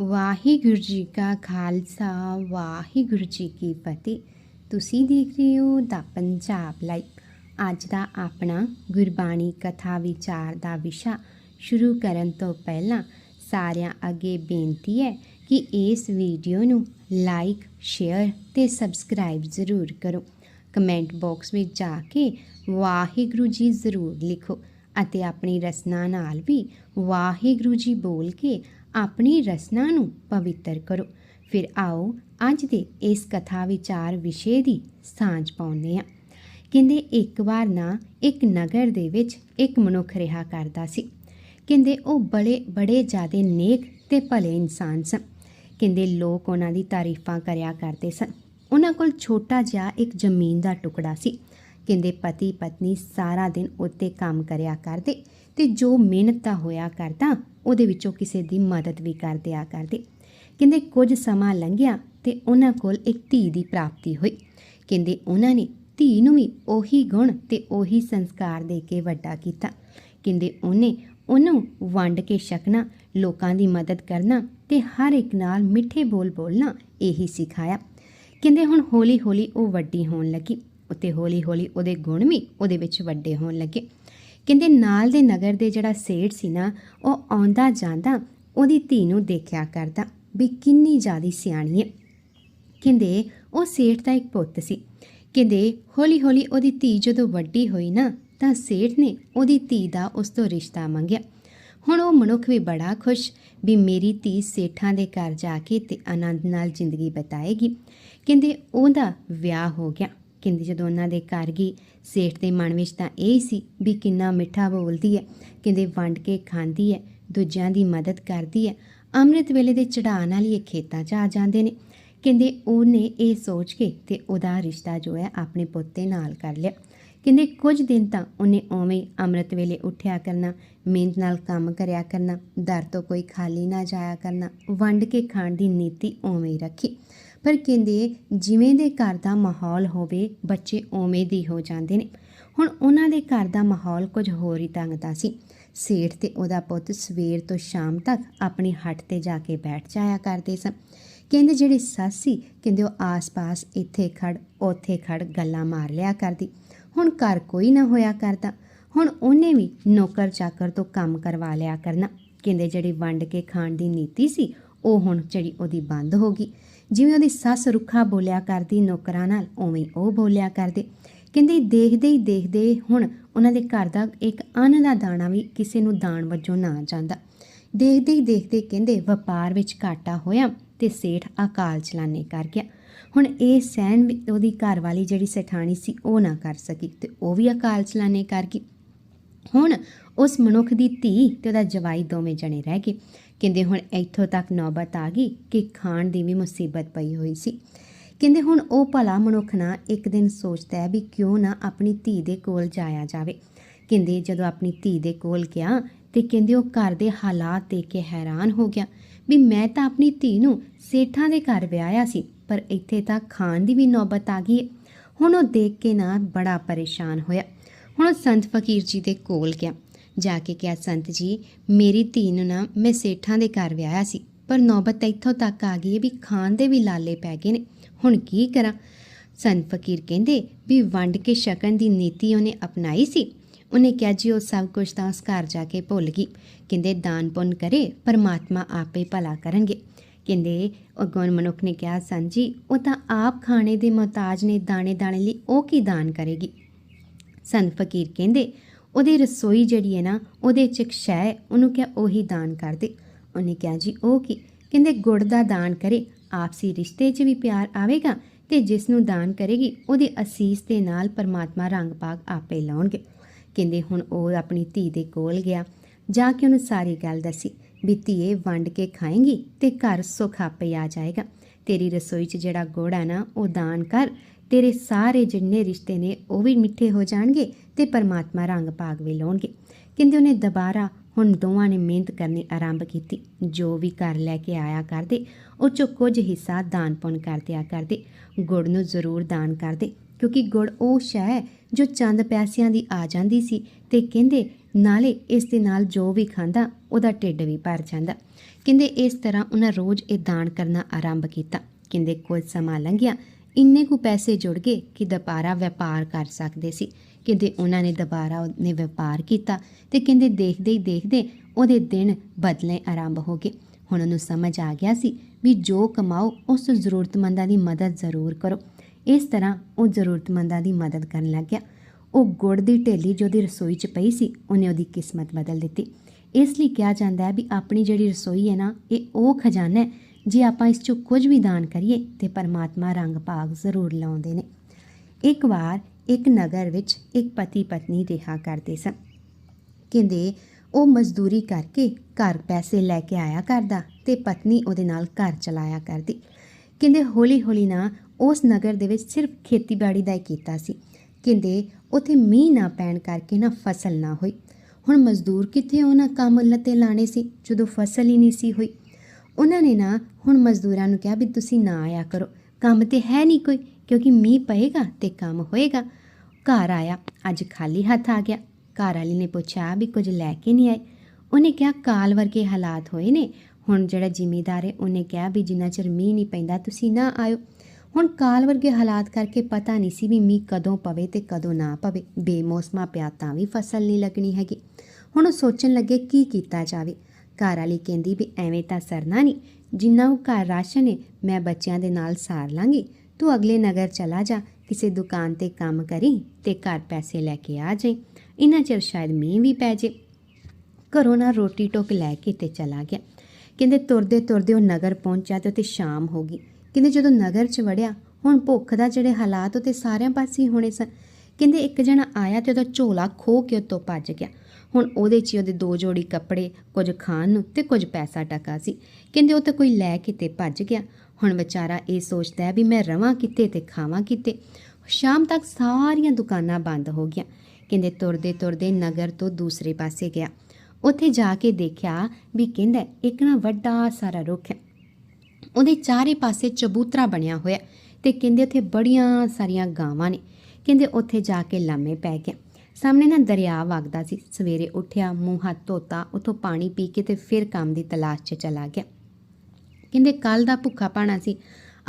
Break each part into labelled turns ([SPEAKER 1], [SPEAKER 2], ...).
[SPEAKER 1] ਵਾਹਿਗੁਰੂ ਜੀ ਕਾ ਖਾਲਸਾ, ਵਾਹਿਗੁਰੂ ਜੀ ਕੀ ਫਤਿਹ। ਤੁਸੀਂ ਦੇਖ ਰਹੇ ਹੋ ਦਾ ਪੰਜਾਬ ਲਾਈਵ। ਅੱਜ ਦਾ ਆਪਣਾ ਗੁਰਬਾਣੀ ਕਥਾ ਵਿਚਾਰ ਦਾ ਵਿਸ਼ਾ ਸ਼ੁਰੂ ਕਰਨ ਤੋਂ ਪਹਿਲਾਂ ਸਾਰਿਆਂ ਅੱਗੇ ਬੇਨਤੀ ਹੈ ਕਿ ਇਸ ਵੀਡੀਓ ਨੂੰ ਲਾਈਕ, ਸ਼ੇਅਰ ਤੇ ਸਬਸਕ੍ਰਾਈਬ ਜ਼ਰੂਰ ਕਰੋ। ਕਮੈਂਟ ਬਾਕਸ ਵਿੱਚ ਜਾ ਕੇ ਵਾਹਿਗੁਰੂ ਜੀ ਜ਼ਰੂਰ ਲਿਖੋ ਅਤੇ ਆਪਣੀ ਰਸਨਾ ਨਾਲ ਵੀ ਵਾਹਿਗੁਰੂ ਜੀ ਬੋਲ ਕੇ ਆਪਣੀ ਰਸਨਾ ਨੂੰ ਪਵਿੱਤਰ ਕਰੋ। ਫਿਰ ਆਓ ਅੱਜ ਦੇ ਇਸ ਕਥਾ ਵਿਚਾਰ ਵਿਸ਼ੇ ਦੀ ਸਾਂਝ ਪਾਉਂਦੇ ਹਾਂ। ਕਹਿੰਦੇ ਇੱਕ ਵਾਰ ਨਾ ਇੱਕ ਨਗਰ ਦੇ ਵਿੱਚ ਇੱਕ ਮਨੁੱਖ ਰਿਹਾ ਕਰਦਾ ਸੀ। ਕਹਿੰਦੇ ਉਹ ਬੜੇ ਬੜੇ ਜ਼ਿਆਦੇ ਨੇਕ ਤੇ ਭਲੇ ਇਨਸਾਨ ਸਨ। ਕਹਿੰਦੇ ਲੋਕ ਉਹਨਾਂ ਦੀ ਤਾਰੀਫਾਂ ਕਰਿਆ ਕਰਦੇ ਸਨ। ਉਹਨਾਂ ਕੋਲ ਛੋਟਾ ਜਿਹਾ ਇੱਕ ਜ਼ਮੀਨ ਦਾ ਟੁਕੜਾ ਸੀ। ਕਹਿੰਦੇ ਪਤੀ ਪਤਨੀ ਸਾਰਾ ਦਿਨ ਉੱਤੇ ਕੰਮ ਕਰਿਆ ਕਰਦੇ ਤੇ ਜੋ ਮਿਹਨਤ ਦਾ ਹੋਇਆ ਕਰਦਾ ਉਹਦੇ ਵਿੱਚੋਂ ਕਿਸੇ ਦੀ ਮਦਦ ਵੀ ਕਰਦੇ ਆ ਕਰਦੇ। ਕਹਿੰਦੇ, ਕੁਝ ਸਮਾਂ ਲੰਘਿਆ ਤੇ ਉਹਨਾਂ ਕੋਲ ਇੱਕ ਧੀ ਦੀ ਪ੍ਰਾਪਤੀ ਹੋਈ। ਕਹਿੰਦੇ, ਉਹਨਾਂ ਨੇ ਧੀ ਨੂੰ ਵੀ ਉਹੀ ਗੁਣ ਤੇ ਉਹੀ ਸੰਸਕਾਰ ਦੇ ਕੇ ਵੱਡਾ ਕੀਤਾ। ਕਹਿੰਦੇ, ਉਹਨੇ ਉਹਨੂੰ ਵੰਡ ਕੇ ਛਕਣਾ, ਲੋਕਾਂ ਦੀ ਮਦਦ ਕਰਨਾ ਤੇ ਹਰ ਇੱਕ ਨਾਲ ਮਿੱਠੇ ਬੋਲ ਬੋਲਣਾ ਇਹੀ ਸਿਖਾਇਆ। ਕਹਿੰਦੇ, ਹੁਣ ਹੌਲੀ ਹੌਲੀ ਉਹ ਵੱਡੀ ਹੋਣ ਲੱਗੀ। ਉਤੇ ਹੌਲੀ ਹੌਲੀ ਉਹਦੇ ਗੁਣ ਵੀ ਉਹਦੇ ਵਿੱਚ ਵੱਡੇ ਹੋਣ ਲੱਗੇ। ਕਹਿੰਦੇ ਨਾਲ ਦੇ ਨਗਰ ਦੇ ਜਿਹੜਾ ਸੇਠ ਸੀ ਨਾ, ਉਹ ਆਉਂਦਾ ਜਾਂਦਾ ਉਹਦੀ ਧੀ ਨੂੰ ਦੇਖਿਆ ਕਰਦਾ ਵੀ ਕਿੰਨੀ ਜ਼ਿਆਦੀ ਸਿਆਣੀ ਹੈ। ਕਹਿੰਦੇ ਉਹ ਸੇਠ ਦਾ ਇੱਕ ਪੁੱਤ ਸੀ। ਕਹਿੰਦੇ ਹੌਲੀ ਹੌਲੀ ਉਹਦੀ ਧੀ ਜਦੋਂ ਵੱਡੀ ਹੋਈ ਨਾ, ਤਾਂ ਸੇਠ ਨੇ ਉਹਦੀ ਧੀ ਦਾ ਉਸ ਤੋਂ ਰਿਸ਼ਤਾ ਮੰਗਿਆ। ਹੁਣ ਉਹ ਮਨੁੱਖ ਵੀ ਬੜਾ ਖੁਸ਼ ਵੀ ਮੇਰੀ ਧੀ ਸੇਠਾਂ ਦੇ ਘਰ ਜਾ ਕੇ ਤੇ ਆਨੰਦ ਨਾਲ ਜ਼ਿੰਦਗੀ ਬਿਤਾਏਗੀ। ਕਹਿੰਦੇ ਉਹਦਾ ਵਿਆਹ ਹੋ ਗਿਆ। ਕਹਿੰਦੇ ਜਦੋਂ ਉਹਨਾਂ ਦੇ ਘਰ ਗਈ ਸੇਠ ਦੇ ਮਨ ਵਿੱਚ ਤਾਂ ਇਹ ਸੀ ਵੀ ਕਿੰਨਾ ਮਿੱਠਾ ਬੋਲਦੀ ਹੈ, ਕਹਿੰਦੇ ਵੰਡ ਕੇ ਖਾਂਦੀ ਹੈ, ਦੂਜਿਆਂ ਦੀ ਮਦਦ ਕਰਦੀ ਹੈ। ਅੰਮ੍ਰਿਤ ਵੇਲੇ ਦੇ ਚੜਾਅ ਵਾਲੀ ਇਹ ਖੇਤਾਂ 'ਚ ਆ ਜਾਂਦੇ ਨੇ। ਕਹਿੰਦੇ ਉਹਨੇ ਇਹ ਸੋਚ ਕੇ ਤੇ ਉਹਦਾ ਰਿਸ਼ਤਾ ਜੋ ਹੈ ਆਪਣੇ ਪੁੱਤੇ ਨਾਲ ਕਰ ਲਿਆ। ਕਹਿੰਦੇ ਕੁਝ ਦਿਨ ਤਾਂ ਉਹਨੇ ਉਵੇਂ ਅੰਮ੍ਰਿਤ ਵੇਲੇ ਉੱਠਿਆ ਕਰਨਾ, ਮਿਹਨਤ ਨਾਲ ਕੰਮ ਕਰਿਆ ਕਰਨਾ, ਦਰ ਤੋਂ ਕੋਈ ਖਾਲੀ ਨਾ ਜਾਇਆ ਕਰਨਾ, ਵੰਡ ਕੇ ਖਾਣ ਦੀ ਨੀਤੀ ਉਵੇਂ ਹੀ ਰੱਖੀ। ਪਰ ਕਹਿੰਦੇ ਜਿਵੇਂ ਦੇ ਘਰ ਦਾ ਮਾਹੌਲ ਹੋਵੇ, ਬੱਚੇ ਉਵੇਂ ਦੀ ਹੋ ਜਾਂਦੇ ਨੇ। ਹੁਣ ਉਹਨਾਂ ਦੇ ਘਰ ਦਾ ਮਾਹੌਲ ਕੁਝ ਹੋਰ ਹੀ ਤੰਗ ਦਾ ਸੀ। ਸੇਠ ਤੇ ਉਹਦਾ ਪੁੱਤ ਸਵੇਰ ਤੋਂ ਸ਼ਾਮ ਤੱਕ ਆਪਣੀ ਹੱਟ ਤੇ ਜਾ ਕੇ ਬੈਠ ਜਾਇਆ ਕਰਦੇ ਸਨ। ਕਹਿੰਦੇ ਜਿਹੜੇ ਸੱਸ ਸੀ, ਕਹਿੰਦੇ ਉਹ ਆਸ-ਪਾਸ ਇੱਥੇ ਖੜ ਉੱਥੇ ਖੜ ਗੱਲਾਂ ਮਾਰ ਲਿਆ ਕਰਦੀ। ਹੁਣ ਘਰ ਕੋਈ ਨਾ ਹੋਇਆ ਕਰਦਾ। ਹੁਣ ਉਹਨੇ ਵੀ ਨੌਕਰ ਚਾਕਰ ਤੋਂ ਕੰਮ ਕਰਵਾ ਲਿਆ ਕਰਨਾ। ਕਹਿੰਦੇ ਜਿਹੜੀ ਵੰਡ ਕੇ ਖਾਣ ਦੀ ਨੀਤੀ ਸੀ ਉਹ ਹੁਣ ਜਿਹੜੀ ਉਹਦੀ ਬੰਦ ਹੋ ਗਈ। ਜਿਵੇਂ ਉਹਦੀ ਸੱਸ ਰੁੱਖਾ ਬੋਲਿਆ ਕਰਦੀ, ਨੌਕਰਾਂ ਨਾਲ ਉਵੇਂ ਉਹ ਬੋਲਿਆ ਕਰਦੇ। ਕਹਿੰਦੇ ਦੇਖਦੇ ਹੀ ਦੇਖਦੇ ਹੁਣ ਉਹਨਾਂ ਦੇ ਘਰ ਦਾ ਇੱਕ ਅੰਨ ਦਾ ਦਾਣਾ ਵੀ ਕਿਸੇ ਨੂੰ ਦਾਨ ਵਜੋਂ ਨਾ ਜਾਂਦਾ। ਦੇਖਦੇ ਹੀ ਦੇਖਦੇ ਕਹਿੰਦੇ ਵਪਾਰ ਵਿੱਚ ਘਾਟਾ ਹੋਇਆ ਤੇ ਸੇਠ ਅਕਾਲ ਚਲਾਣੇ ਕਰ ਗਿਆ। ਹੁਣ ਇਹ ਸਹਿਣ ਵੀ ਉਹਦੀ ਘਰ ਵਾਲੀ ਜਿਹੜੀ ਸਠਾਣੀ ਸੀ ਉਹ ਨਾ ਕਰ ਸਕੀ ਤੇ ਉਹ ਵੀ ਅਕਾਲ ਚਲਾਣੇ ਕਰ ਗਈ। ਹੁਣ ਉਸ ਮਨੁੱਖ ਦੀ ਧੀ ਤੇ ਉਹਦਾ ਜਵਾਈ ਦੋਵੇਂ ਜਣੇ ਰਹਿ ਗਏ। ਕਹਿੰਦੇ ਹੁਣ ਇੱਥੋਂ ਤੱਕ ਨੌਬਤ ਆ ਗਈ ਕਿ ਖਾਣ ਦੀ ਵੀ ਮੁਸੀਬਤ ਪਈ ਹੋਈ ਸੀ। ਕਹਿੰਦੇ ਹੁਣ ਉਹ ਭਲਾ ਮਨੁੱਖ ਨਾ ਇੱਕ ਦਿਨ ਸੋਚਦਾ ਹੈ ਵੀ ਕਿਉਂ ਨਾ ਆਪਣੀ ਧੀ ਦੇ ਕੋਲ ਜਾਇਆ ਜਾਵੇ। ਕਹਿੰਦੇ ਜਦੋਂ ਆਪਣੀ ਧੀ ਦੇ ਕੋਲ ਗਿਆ ਤੇ ਕਹਿੰਦੇ ਉਹ ਘਰ ਦੇ ਹਾਲਾਤ ਦੇਖ ਕੇ ਹੈਰਾਨ ਹੋ ਗਿਆ ਵੀ ਮੈਂ ਤਾਂ ਆਪਣੀ ਧੀ ਨੂੰ ਸੇਠਾਂ ਦੇ ਘਰ ਵਿਆਹਿਆ ਸੀ, ਪਰ ਇੱਥੇ ਤਾਂ ਖਾਣ ਦੀ ਵੀ ਨੌਬਤ ਆ ਗਈ ਹੈ। ਹੁਣ ਉਹ ਦੇਖ ਕੇ ਨਾ ਬੜਾ ਪਰੇਸ਼ਾਨ ਹੋਇਆ। ਹੁਣ ਉਹ ਸੰਤ ਫਕੀਰ ਜੀ ਦੇ ਕੋਲ ਗਿਆ। ਜਾ ਕੇ ਕਿਹਾ, ਸੰਤ ਜੀ, ਮੇਰੀ ਧੀ ਨੂੰ ਨਾ ਮੈਂ ਸੇਠਾਂ ਦੇ ਘਰ ਵਿਆਹਿਆ ਸੀ, ਪਰ ਨੌਬਤ ਇੱਥੋਂ ਤੱਕ ਆ ਗਈ ਹੈ ਵੀ ਖਾਣ ਦੇ ਵੀ ਲਾਲੇ ਪੈ ਗਏ ਨੇ। ਹੁਣ ਕੀ ਕਰਾਂ? ਸੰਤ ਫਕੀਰ ਕਹਿੰਦੇ, ਵੀ ਵੰਡ ਕੇ ਛਕਣ ਦੀ ਨੀਤੀ ਉਹਨੇ ਅਪਣਾਈ ਸੀ। ਉਹਨੇ ਕਿਹਾ, ਜੀ, ਉਹ ਸਭ ਕੁਝ ਤਾਂ ਉਸ ਘਰ ਜਾ ਕੇ ਭੁੱਲ ਗਈ। ਕਹਿੰਦੇ, ਦਾਨ ਪੁੰਨ ਕਰੇ, ਪਰਮਾਤਮਾ ਆਪੇ ਭਲਾ ਕਰਨਗੇ। ਕਹਿੰਦੇ ਅਗੋਂ ਮਨੁੱਖ ਨੇ ਕਿਹਾ, ਸੰਤ ਜੀ, ਉਹ ਤਾਂ ਆਪ ਖਾਣੇ ਦੇ ਮੁਹਤਾਜ ਨੇ ਦਾਣੇ ਦਾਣੇ ਲਈ ਉਹ ਕੀ ਦਾਨ ਕਰੇਗੀ? ਸੰਤ ਫਕੀਰ ਕਹਿੰਦੇ ਉਹਦੀ ਰਸੋਈ ਜਿਹੜੀ ਹੈ ਨਾ, ਉਹਦੇ ਚ ਇੱਕ ਸ਼ੈ ਉਹਨੂੰ ਕਿਹਾ ਉਹੀ ਦਾਨ ਕਰ ਦੇ। ਉਹਨੇ ਕਿਹਾ ਜੀ, ਉਹ ਕੀ? ਕਹਿੰਦੇ ਗੁੜ ਦਾ ਦਾਨ ਕਰੇ, ਆਪਸੀ ਰਿਸ਼ਤੇ 'ਚ ਵੀ ਪਿਆਰ ਆਵੇਗਾ ਤੇ ਜਿਸ ਨੂੰ ਦਾਨ ਕਰੇਗੀ, ਉਹਦੇ ਅਸੀਸ ਦੇ ਨਾਲ ਪਰਮਾਤਮਾ ਰੰਗ ਪਾਗ ਆਪੇ ਲਾਉਣਗੇ। ਕਹਿੰਦੇ ਹੁਣ ਉਹ ਆਪਣੀ ਧੀ ਦੇ ਕੋਲ ਗਿਆ। ਜਾ ਕੇ ਉਹਨੂੰ ਸਾਰੀ ਗੱਲ ਦੱਸੀ ਵੀ ਧੀਏ, ਵੰਡ ਕੇ ਖਾਏਂਗੀ ਤੇ ਘਰ ਸੁੱਖ ਆਪੇ ਆ ਜਾਏਗਾ। ਤੇਰੀ ਰਸੋਈ 'ਚ ਜਿਹੜਾ ਗੁੜ ਹੈ ਨਾ, ਉਹ ਦਾਨ ਕਰ ਤੇਰੇ ਸਾਰੇ ਜਿੰਨੇ ਰਿਸ਼ਤੇ ਨੇ, ਉਹ ਵੀ ਮਿੱਠੇ ਹੋ ਜਾਣਗੇ ਤੇ ਪਰਮਾਤਮਾ ਰੰਗ ਪਾਗ ਵੀ ਲਾਉਣਗੇ। ਕਹਿੰਦੇ ਉਹਨੇ ਦੁਬਾਰਾ ਹੁਣ ਦੋਵਾਂ ਨੇ ਮਿਹਨਤ ਕਰਨੀ ਆਰੰਭ ਕੀਤੀ। ਜੋ ਵੀ ਘਰ ਲੈ ਕੇ ਆਇਆ ਕਰਦੇ, ਉਹ ਚੋਂ ਕੁਝ ਹਿੱਸਾ ਦਾਨ ਪੁੰਨ ਕਰਦਿਆ ਕਰਦੇ। ਗੁੜ ਨੂੰ ਜ਼ਰੂਰ ਦਾਨ ਕਰਦੇ, ਕਿਉਂਕਿ ਗੁੜ ਉਹ ਸ਼ੈ ਹੈ ਜੋ ਚੰਦ ਪੈਸਿਆਂ ਦੀ ਆ ਜਾਂਦੀ ਸੀ ਤੇ ਕਹਿੰਦੇ ਨਾਲੇ ਇਸ ਦੇ ਨਾਲ ਜੋ ਵੀ ਖਾਂਦਾ, ਉਹਦਾ ਢਿੱਡ ਵੀ ਭਰ ਜਾਂਦਾ। ਕਹਿੰਦੇ ਇਸ ਤਰ੍ਹਾਂ ਉਹਨਾਂ ਰੋਜ਼ ਇਹ ਦਾਨ ਕਰਨਾ ਆਰੰਭ ਕੀਤਾ। ਕਹਿੰਦੇ ਕੁਝ ਸਮਾਂ ਲੰਘਿਆ ਇੰਨੇ ਕੁ ਪੈਸੇ ਜੁੜ ਗਏ ਕਿ ਦੁਬਾਰਾ ਵਪਾਰ ਕਰ ਸਕਦੇ ਸੀ। ਕਹਿੰਦੇ ਉਹਨਾਂ ਨੇ ਦੁਬਾਰਾ ਉਹਨੇ ਵਪਾਰ ਕੀਤਾ ਤੇ ਕਹਿੰਦੇ ਦੇਖਦੇ ਹੀ ਦੇਖਦੇ ਉਹਦੇ ਦਿਨ ਬਦਲਣੇ ਆਰੰਭ ਹੋ ਗਏ। ਹੁਣ ਉਹਨੂੰ ਸਮਝ ਆ ਗਿਆ ਸੀ ਵੀ ਜੋ ਕਮਾਓ, ਉਸ ਜ਼ਰੂਰਤਮੰਦਾਂ ਦੀ ਮਦਦ ਜ਼ਰੂਰ ਕਰੋ। ਇਸ ਤਰ੍ਹਾਂ ਉਹ ਜ਼ਰੂਰਤਮੰਦਾਂ ਦੀ ਮਦਦ ਕਰਨ ਲੱਗ ਗਿਆ। ਉਹ ਗੁੜ ਦੀ ਢੇਲੀ ਜੋ ਦੀ ਰਸੋਈ 'ਚ ਪਈ ਸੀ, ਉਹਨੇ ਉਹਦੀ ਕਿਸਮਤ ਬਦਲ ਦਿੱਤੀ। ਇਸ ਲਈ ਕਿਹਾ ਜਾਂਦਾ ਹੈ ਵੀ ਆਪਣੀ ਜਿਹੜੀ ਰਸੋਈ ਹੈ ਨਾ, ਇਹ ਉਹ ਖਜ਼ਾਨਾ ਹੈ ਜੇ ਆਪਾਂ ਇਸ 'ਚੋਂ ਕੁਝ ਵੀ ਦਾਨ ਕਰੀਏ ਤੇ ਪਰਮਾਤਮਾ ਰੰਗ ਭਾਗ ਜ਼ਰੂਰ ਲਾਉਂਦੇ ਨੇ। ਇੱਕ ਵਾਰ ਇੱਕ ਨਗਰ ਵਿੱਚ ਇੱਕ ਪਤੀ ਪਤਨੀ ਰਿਹਾ ਕਰਦੇ ਸਨ। ਕਹਿੰਦੇ, ਉਹ ਮਜ਼ਦੂਰੀ ਕਰਕੇ ਘਰ ਪੈਸੇ ਲੈ ਕੇ ਆਇਆ ਕਰਦਾ ਤੇ ਪਤਨੀ ਉਹਦੇ ਨਾਲ ਘਰ ਚਲਾਇਆ ਕਰਦੀ। ਕਹਿੰਦੇ ਹੌਲੀ ਹੌਲੀ ਨਾ ਉਸ ਨਗਰ ਦੇ ਵਿੱਚ ਸਿਰਫ ਖੇਤੀਬਾੜੀ ਦਾ ਹੀ ਕੀਤਾ ਸੀ। ਕਹਿੰਦੇ, ਉਥੇ ਮੀਂਹ ਨਾ ਪੈਣ ਕਰਕੇ ਨਾ ਫਸਲ ਨਾ ਹੋਈ। ਹੁਣ ਮਜ਼ਦੂਰ ਕਿੱਥੇ ਉਹਨਾਂ ਕੰਮ ਲੱਤੇ ਲਾਣੇ ਸੀ, ਜਦੋਂ ਫਸਲ ਹੀ ਨਹੀਂ ਸੀ ਹੋਈ? ਉਹਨਾਂ ਨੇ ਨਾ ਹੁਣ ਮਜ਼ਦੂਰਾਂ ਨੂੰ ਕਿਹਾ ਵੀ ਤੁਸੀਂ ਨਾ ਆਇਆ ਕਰੋ। ਕੰਮ ਤੇ ਹੈ ਨਹੀਂ ਕੋਈ, ਕਿਉਂਕਿ ਮੀਂਹ ਪਏਗਾ ਤੇ ਕੰਮ ਹੋਏਗਾ। ਘਰ ਆਇਆ, ਅੱਜ ਖਾਲੀ ਹੱਥ ਆ ਗਿਆ। ਘਰ ਵਾਲੀ ਨੇ ਪੁੱਛਿਆ ਵੀ ਕੁਝ ਲੈ ਕੇ ਨਹੀਂ ਆਏ। ਉਹਨੇ ਕਿਹਾ, ਕਾਲ ਵਰਗੇ ਹਾਲਾਤ ਹੋਏ ਨੇ। ਹੁਣ ਜਿਹੜਾ ਜ਼ਿਮੀਦਾਰ ਹੈ, ਉਹਨੇ ਕਿਹਾ ਵੀ ਜਿੰਨਾ ਚਿਰ ਮੀਂਹ ਨਹੀਂ ਪੈਂਦਾ, ਤੁਸੀਂ ਨਾ ਆਇਓ। ਹੁਣ ਕਾਲ ਵਰਗੇ ਹਾਲਾਤ ਕਰਕੇ ਪਤਾ ਨਹੀਂ ਸੀ ਵੀ ਮੀਂਹ ਕਦੋਂ ਪਵੇ ਤੇ ਕਦੋਂ ਨਾ ਪਵੇ। ਬੇਮੌਸਮਾ ਪਿਆ ਤਾਂ ਵੀ ਫਸਲ ਨਹੀਂ ਲੱਗਣੀ ਹੈਗੀ। ਹੁਣ ਉਹ ਸੋਚਣ ਲੱਗੇ, ਕੀ ਕੀਤਾ ਜਾਵੇ? ਘਰ ਵਾਲੀ ਕਹਿੰਦੀ ਵੀ ਐਵੇਂ ਤਾਂ ਸਰਨਾ ਨਹੀਂ। ਜਿੰਨਾ ਉਹ ਘਰ ਰਾਸ਼ਨ ਹੈ ਮੈਂ ਬੱਚਿਆਂ ਦੇ ਨਾਲ ਸਾਰ ਲਾਂਗੀ। ਤੂੰ ਅਗਲੇ ਨਗਰ ਚਲਾ ਜਾ, ਕਿਸੇ ਦੁਕਾਨ ਤੇ ਕੰਮ ਕਰੀ ਤੇ ਘਰ ਪੈਸੇ ਲੈ ਕੇ ਆ ਜਾਈ। ਇੰਨਾ ਚਿਰ ਸ਼ਾਇਦ ਮੀਂਹ ਵੀ ਪੈ ਜੇ। ਘਰੋਂ ਨਾ ਰੋਟੀ ਟੋਕ ਲੈ ਕੇ ਤੇ ਚਲਾ ਗਿਆ। ਕਹਿੰਦੇ ਤੁਰਦੇ ਤੁਰਦੇ ਉਹ ਨਗਰ ਪਹੁੰਚਿਆ ਤੇ ਉੱਥੇ ਸ਼ਾਮ ਹੋ ਗਈ। ਕਹਿੰਦੇ ਜਦੋਂ ਨਗਰ 'ਚ ਵੜਿਆ, ਹੁਣ ਭੁੱਖ ਦਾ ਜਿਹੜੇ ਹਾਲਾਤ ਉਤੇ ਸਾਰਿਆਂ ਪਾਸੇ ਹੋਣੇ ਸਨ। ਕਹਿੰਦੇ ਇੱਕ ਜਣਾ ਆਇਆ ਤੇ ਉਹਦਾ ਝੋਲਾ ਖੋ ਕੇ ਉੱਤੋਂ ਭੱਜ ਗਿਆ। ਹੁਣ ਉਹਦੇ 'ਚ ਹੀ ਉਹਦੇ ਦੋ ਜੋੜੀ ਕੱਪੜੇ, ਕੁਝ ਖਾਣ ਨੂੰ ਤੇ ਕੁਝ ਪੈਸਾ ਟਕਾ ਸੀ। ਕਹਿੰਦੇ ਉਹ ਤਾਂ ਕੋਈ ਲੈ ਕੇ ਤੇ ਭੱਜ ਗਿਆ। ਹੁਣ ਵਿਚਾਰਾ ਇਹ ਸੋਚਦਾ ਹੈ ਵੀ ਮੈਂ ਰਵਾਂ ਕਿਤੇ ਤੇ ਖਾਵਾਂ ਕਿਤੇ ਸ਼ਾਮ ਤੱਕ ਸਾਰੀਆਂ ਦੁਕਾਨਾਂ ਬੰਦ ਹੋ ਗਈਆਂ। ਕਹਿੰਦੇ ਤੁਰਦੇ ਤੁਰਦੇ ਨਗਰ ਤੋਂ ਦੂਸਰੇ ਪਾਸੇ ਗਿਆ। ਉੱਥੇ ਜਾ ਕੇ ਦੇਖਿਆ ਵੀ ਕਹਿੰਦਾ ਇੱਕ ਨਾ ਵੱਡਾ ਸਾਰਾ ਰੁੱਖ ਹੈ। ਉਹਦੇ ਚਾਰੇ ਪਾਸੇ ਚਬੂਤਰਾ ਬਣਿਆ ਹੋਇਆ ਤੇ ਕਹਿੰਦੇ ਉੱਥੇ ਬੜੀਆਂ ਸਾਰੀਆਂ ਗਾਵਾਂ ਨੇ। ਕਹਿੰਦੇ ਉੱਥੇ ਜਾ ਕੇ ਲਾਮੇ ਪੈ ਗਿਆ। ਸਾਹਮਣੇ ਨਾ ਦਰਿਆ ਵਗਦਾ ਸੀ। ਸਵੇਰੇ ਉੱਠਿਆ, ਮੂੰਹ ਹੱਥ ਧੋਤਾ, ਉਥੋਂ ਪਾਣੀ ਪੀ ਕੇ ਤੇ ਫਿਰ ਕੰਮ ਦੀ ਤਲਾਸ਼ 'ਚ ਚਲਾ ਗਿਆ। ਕਹਿੰਦੇ ਕੱਲ ਦਾ ਭੁੱਖਾ ਪਾਣਾ ਸੀ।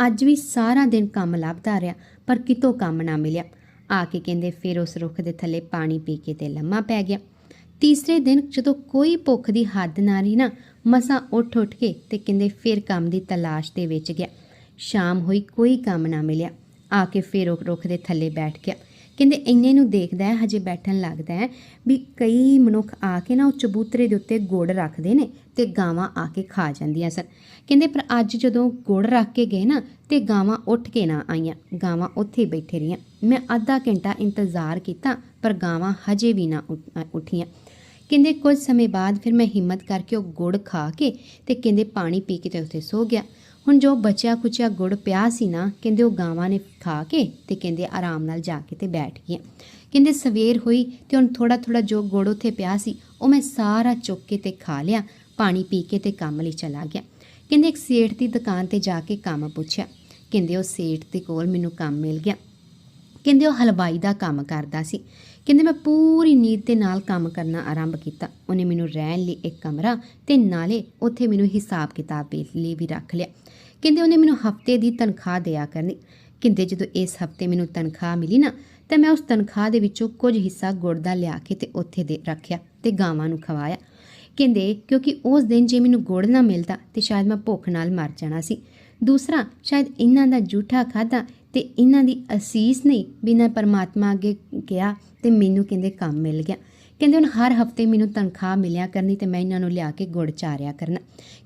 [SPEAKER 1] ਅੱਜ ਵੀ ਸਾਰਾ ਦਿਨ ਕੰਮ ਲੱਭਦਾ ਰਿਹਾ, ਪਰ ਕਿਤੋਂ ਕੰਮ ਨਾ ਮਿਲਿਆ। ਆ ਕੇ ਕਹਿੰਦੇ, ਫਿਰ ਉਸ ਰੁੱਖ ਦੇ ਥੱਲੇ ਪਾਣੀ ਪੀ ਕੇ ਤੇ ਲੰਮਾ ਪੈ ਗਿਆ। ਤੀਸਰੇ ਦਿਨ ਜਦੋਂ ਕੋਈ ਭੁੱਖ ਦੀ ਹੱਦ ਨਾ ਰਹੀ ਨਾ, ਮਸਾਂ ਉੱਠ ਉੱਠ ਕੇ ਤੇ ਕਹਿੰਦੇ, ਫਿਰ ਕੰਮ ਦੀ ਤਲਾਸ਼ ਦੇ ਵਿੱਚ ਗਿਆ। ਸ਼ਾਮ ਹੋਈ, ਕੋਈ ਕੰਮ ਨਾ ਮਿਲਿਆ। ਆ ਕੇ ਫਿਰ ਉਹ ਰੁੱਖ ਦੇ ਥੱਲੇ ਬੈਠ ਗਿਆ। ਕਹਿੰਦੇ ਇੰਨੇ ਨੂੰ ਦੇਖਦਾ ਹੈ, ਹਜੇ ਬੈਠਣ ਲੱਗਦਾ ਹੈ ਵੀ ਕਈ ਮਨੁੱਖ ਆ ਕੇ ਨਾ ਉਹ ਚਬੂਤਰੇ ਦੇ ਉੱਤੇ ਗੁੜ ਰੱਖਦੇ ਨੇ ਤੇ ਗਾਵਾਂ ਆ ਕੇ ਖਾ ਜਾਂਦੀਆਂ ਸਨ। ਕਹਿੰਦੇ ਪਰ ਅੱਜ ਜਦੋਂ ਗੁੜ ਰੱਖ ਕੇ ਗਏ ਨਾ ਤੇ ਗਾਵਾਂ ਉੱਠ ਕੇ ਨਾ ਆਈਆਂ, ਗਾਵਾਂ ਉੱਥੇ ਹੀ ਬੈਠੇ ਰਹੀਆਂ। ਮੈਂ ਅੱਧਾ ਘੰਟਾ ਇੰਤਜ਼ਾਰ ਕੀਤਾ, ਪਰ ਗਾਵਾਂ ਹਜੇ ਵੀ ਨਾ ਉੱਠ- ਉੱਠੀਆਂ। ਕਹਿੰਦੇ ਕੁਝ ਸਮੇਂ ਬਾਅਦ ਫਿਰ ਮੈਂ ਹਿੰਮਤ ਕਰਕੇ ਉਹ ਗੁੜ ਖਾ ਕੇ ਤੇ ਕਹਿੰਦੇ ਪਾਣੀ ਪੀ ਕੇ ਤੇ ਉੱਥੇ ਸੋ ਗਿਆ। ਹੁਣ ਜੋ ਬਚਿਆ ਕੁਚਿਆ ਗੁੜ ਪਿਆ ਸੀ ਨਾ, ਕਹਿੰਦੇ ਉਹ ਗਾਵਾਂ ਨੇ ਖਾ ਕੇ ਤੇ ਕਹਿੰਦੇ ਆਰਾਮ ਨਾਲ ਜਾ ਕੇ ਤੇ ਬੈਠ ਗਈਆਂ। ਕਹਿੰਦੇ ਸਵੇਰ ਹੋਈ ਤੇ ਹੁਣ ਥੋੜਾ ਥੋੜਾ ਜੋ ਗੁੜ ਉੱਥੇ ਪਿਆ ਸੀ, ਉਹ ਮੈਂ ਸਾਰਾ ਚੁੱਕ ਕੇ ਤੇ ਖਾ ਲਿਆ, ਪਾਣੀ ਪੀ ਕੇ ਤੇ ਕੰਮ ਲਈ ਚਲਾ ਗਿਆ। ਕਹਿੰਦੇ ਇੱਕ ਸੇਠ ਦੀ ਦੁਕਾਨ ਤੇ ਜਾ ਕੇ ਕੰਮ ਪੁੱਛਿਆ। ਕਹਿੰਦੇ ਉਹ ਸੇਠ ਦੇ ਕੋਲ ਮੈਨੂੰ ਕੰਮ ਮਿਲ ਗਿਆ। ਕਹਿੰਦੇ ਉਹ ਹਲਵਾਈ ਦਾ ਕੰਮ ਕਰਦਾ ਸੀ। ਕਹਿੰਦੇ ਮੈਂ ਪੂਰੀ ਨੀਤ ਦੇ ਨਾਲ ਕੰਮ ਕਰਨਾ ਆਰੰਭ ਕੀਤਾ। ਉਹਨੇ ਮੈਨੂੰ ਰਹਿਣ ਲਈ ਇੱਕ ਕਮਰਾ ਤੇ ਨਾਲੇ ਉੱਥੇ ਮੈਨੂੰ ਹਿਸਾਬ ਕਿਤਾਬ ਲਈ ਵੀ ਰੱਖ ਲਿਆ। ਕਹਿੰਦੇ ਉਹਨੇ ਮੈਨੂੰ ਹਫ਼ਤੇ ਦੀ ਤਨਖਾਹ ਦਿਆ ਕਰਨੀ। ਕਹਿੰਦੇ ਜਦੋਂ ਇਸ ਹਫ਼ਤੇ ਮੈਨੂੰ ਤਨਖਾਹ ਮਿਲੀ ਨਾ, ਤਾਂ ਮੈਂ ਉਸ ਤਨਖਾਹ ਦੇ ਵਿੱਚੋਂ ਕੁਝ ਹਿੱਸਾ ਗੁੜ ਦਾ ਲਿਆ ਕੇ ਤੇ ਉੱਥੇ ਦੇ ਰੱਖਿਆ ਤੇ ਗਾਵਾਂ ਨੂੰ ਖਵਾਇਆ। ਕਹਿੰਦੇ ਕਿਉਂਕਿ ਉਸ ਦਿਨ ਜੇ ਮੈਨੂੰ ਗੁੜ ਨਾ ਮਿਲਦਾ ਤੇ ਸ਼ਾਇਦ ਮੈਂ ਭੁੱਖ ਨਾਲ ਮਰ ਜਾਣਾ ਸੀ। ਦੂਸਰਾ, ਸ਼ਾਇਦ ਇਹਨਾਂ ਦਾ ਝੂਠਾ ਖਾਦਾ ਤੇ ਇਹਨਾਂ ਦੀ ਅਸੀਸ ਨਹੀਂ ਬਿਨਾਂ ਪਰਮਾਤਮਾ ਅੱਗੇ ਗਿਆ ਤੇ ਮੈਨੂੰ ਕਹਿੰਦੇ ਕੰਮ ਮਿਲ ਗਿਆ। ਕਹਿੰਦੇ ਹੁਣ ਹਰ ਹਫ਼ਤੇ ਮੈਨੂੰ ਤਨਖਾਹ ਮਿਲਿਆ ਕਰਨੀ ਤੇ ਮੈਂ ਇਹਨਾਂ ਨੂੰ ਲਿਆ ਕੇ ਗੁੜ ਚਾਰਿਆ ਕਰਨਾ।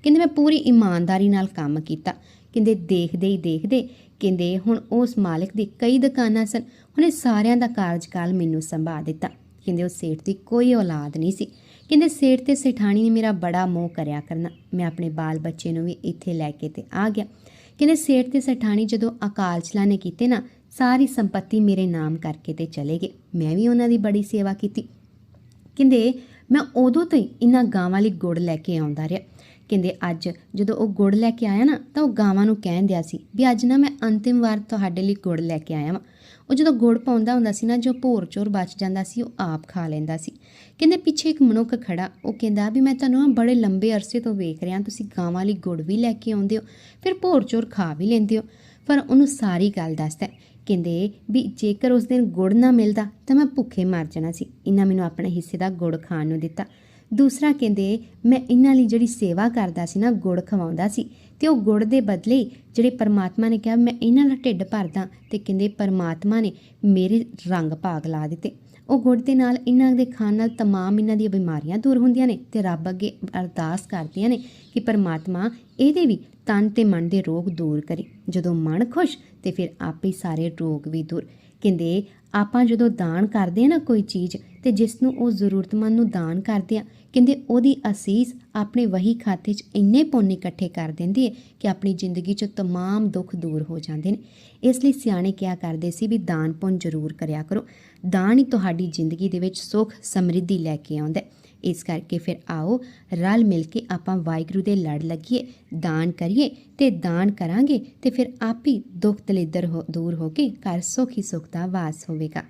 [SPEAKER 1] ਕਹਿੰਦੇ ਮੈਂ ਪੂਰੀ ਇਮਾਨਦਾਰੀ ਨਾਲ ਕੰਮ ਕੀਤਾ। ਕਹਿੰਦੇ ਦੇਖਦੇ ਹੀ ਦੇਖਦੇ ਕਹਿੰਦੇ ਹੁਣ ਉਸ ਮਾਲਕ ਦੀ ਕਈ ਦੁਕਾਨਾਂ ਸਨ। ਉਹਨੇ ਸਾਰਿਆਂ ਦਾ ਕਾਰਜਕਾਲ ਮੈਨੂੰ ਸੰਭਾਲ ਦਿੱਤਾ। ਕਹਿੰਦੇ ਉਹ ਸੇਠ ਦੀ ਕੋਈ ਔਲਾਦ ਨਹੀਂ ਸੀ। ਕਹਿੰਦੇ ਸੇਠ ਤੇ ਸੇਠਾਣੀ ਨੇ ਮੇਰਾ ਬੜਾ ਮੋਹ ਕਰਿਆ ਕਰਨਾ। ਮੈਂ ਆਪਣੇ ਬਾਲ ਬੱਚੇ ਨੂੰ ਵੀ ਇੱਥੇ ਲੈ ਕੇ ਤੇ ਆ ਗਿਆ। ਕਹਿੰਦੇ ਸੇਠ ਤੇ ਸੇਠਾਣੀ ਜਦੋਂ ਅਕਾਲ ਚਲਾ ਨੇ ਕੀਤੇ ਨਾ, ਸਾਰੀ ਸੰਪਤੀ ਮੇਰੇ ਨਾਮ ਕਰਕੇ ਤੇ ਚਲੇ ਗਏ। ਮੈਂ ਵੀ ਉਹਨਾਂ ਦੀ ਬੜੀ ਸੇਵਾ ਕੀਤੀ। ਕਹਿੰਦੇ, ਮੈਂ ਉਦੋਂ ਤੋਂ ਹੀ ਇਹਨਾਂ ਗਾਵਾਂ ਲਈ ਗੁੜ ਲੈ ਕੇ ਆਉਂਦਾ ਰਿਹਾ। ਕਹਿੰਦੇ, ਅੱਜ ਜਦੋਂ ਉਹ ਗੁੜ ਲੈ ਕੇ ਆਇਆ ਨਾ, ਤਾਂ ਉਹ ਗਾਵਾਂ ਨੂੰ ਕਹਿਣ ਦਿਆ ਸੀ ਵੀ ਅੱਜ ਨਾ ਮੈਂ ਅੰਤਿਮ ਵਾਰ ਤੁਹਾਡੇ ਲਈ ਗੁੜ ਲੈ ਕੇ ਆਇਆ ਵਾਂ। ਉਹ ਜਦੋਂ ਗੁੜ ਪਾਉਂਦਾ ਹੁੰਦਾ ਸੀ ਨਾ, ਜੋ ਭੋਰ ਚੋਰ ਬਚ ਜਾਂਦਾ ਸੀ, ਉਹ ਆਪ ਖਾ ਲੈਂਦਾ ਸੀ। ਕਹਿੰਦੇ, ਪਿੱਛੇ ਇੱਕ ਮਨੁੱਖ ਖੜਾ, ਉਹ ਕਹਿੰਦਾ, ਵੀ ਮੈਂ ਤੁਹਾਨੂੰ ਬੜੇ ਲੰਬੇ ਅਰਸੇ ਤੋਂ ਵੇਖ ਰਿਹਾ, ਤੁਸੀਂ ਗਾਵਾਂ ਲਈ ਗੁੜ ਵੀ ਲੈ ਕੇ ਆਉਂਦੇ ਹੋ, ਫਿਰ ਭੋਰ ਚੋਰ ਖਾ ਵੀ ਲੈਂਦੇ ਹੋ। ਪਰ ਉਹਨੂੰ ਸਾਰੀ ਗੱਲ ਦੱਸਦਾ ਕਹਿੰਦੇ ਵੀ ਜੇਕਰ ਉਸ ਦਿਨ ਗੁੜ ਨਾ ਮਿਲਦਾ ਤਾਂ ਮੈਂ ਭੁੱਖੇ ਮਰ ਜਾਣਾ ਸੀ ਇਹਨਾਂ ਮੈਨੂੰ ਆਪਣੇ ਹਿੱਸੇ ਦਾ ਗੁੜ ਖਾਣ ਨੂੰ ਦਿੱਤਾ ਦੂਸਰਾ ਕਹਿੰਦੇ ਮੈਂ ਇਹਨਾਂ ਲਈ ਜਿਹੜੀ ਸੇਵਾ ਕਰਦਾ ਸੀ ਨਾ ਗੁੜ ਖਵਾਉਂਦਾ ਸੀ ਤੇ ਉਹ ਗੁੜ ਦੇ ਬਦਲੇ ਜਿਹੜੇ ਪਰਮਾਤਮਾ ਨੇ ਕਿਹਾ ਮੈਂ ਇਹਨਾਂ ਦਾ ਢਿੱਡ ਭਰਦਾ ਤੇ ਕਹਿੰਦੇ ਪਰਮਾਤਮਾ ਨੇ ਮੇਰੇ ਰੰਗ ਭਾਗ ਲਾ ਦਿੱਤੇ ਉਹ ਗੁੜ ਦੇ ਨਾਲ ਇਹਨਾਂ ਦੇ ਖਾਣ ਨਾਲ तमाम ਇਹਨਾਂ ਦੀਆਂ ਬਿਮਾਰੀਆਂ ਦੂਰ ਹੁੰਦੀਆਂ ਨੇ ਤੇ ਰੱਬ ਅੱਗੇ ਅਰਦਾਸ ਕਰਦੀਆਂ ਨੇ ਕਿ ਪਰਮਾਤਮਾ ਇਹਦੇ ਵੀ ਤਨ ਤੇ ਮਨ ਦੇ ਰੋਗ ਦੂਰ ਕਰੇ ਜਦੋਂ ਮਨ ਖੁਸ਼ ਤੇ ਫਿਰ ਆਪੇ ਸਾਰੇ ਰੋਗ ਵੀ ਦੂਰ ਕਹਿੰਦੇ ਆਪਾਂ ਜਦੋਂ ਦਾਨ ਕਰਦੇ ਆ ਨਾ ਕੋਈ ਚੀਜ਼ ਤੇ ਜਿਸ ਨੂੰ ਉਹ ਜ਼ਰੂਰਤਮੰਦ ਨੂੰ ਦਾਨ ਕਰਦੇ ਆ ਕਹਿੰਦੇ ਉਹਦੀ ਅਸੀਸ ਆਪਣੇ ਵਹੀ ਖਾਤੇ 'ਚ ਇੰਨੇ ਪੁੰਨ ਇਕੱਠੇ ਕਰ ਦਿੰਦੀ ਹੈ ਕਿ ਆਪਣੀ ਜ਼ਿੰਦਗੀ 'ਚ तमाम ਦੁੱਖ ਦੂਰ ਹੋ ਜਾਂਦੇ ਨੇ ਇਸ ਲਈ ਸਿਆਣੇ ਕਿਹਾ ਕਰਦੇ ਸੀ ਵੀ ਦਾਨ ਪੁੰਨ ਜ਼ਰੂਰ ਕਰਿਆ ਕਰੋ ਦਾਨ ਹੀ ਤੁਹਾਡੀ ਜ਼ਿੰਦਗੀ ਦੇ ਵਿੱਚ ਸੁੱਖ ਸਮਰਿੱਧੀ ਲੈ ਕੇ ਆਉਂਦਾ ਹੈ। ਇਸ ਕਰਕੇ ਫਿਰ ਆਓ ਰਲ ਮਿਲ ਕੇ ਆਪਾਂ ਵਾਹਿਗੁਰੂ ਦੇ ਲੜ ਲੱਗੀਏ, ਦਾਨ ਕਰੀਏ ਤੇ ਦਾਨ ਕਰਾਂਗੇ ਤੇ ਫਿਰ ਆਪ ਹੀ ਦੁੱਖ ਦਲਿੱਦਰ ਹੋ, ਦੂਰ ਹੋ ਕੇ ਘਰ ਸੁੱਖ ਹੀ ਸੁੱਖ ਦਾ ਵਾਸ ਹੋਵੇਗਾ।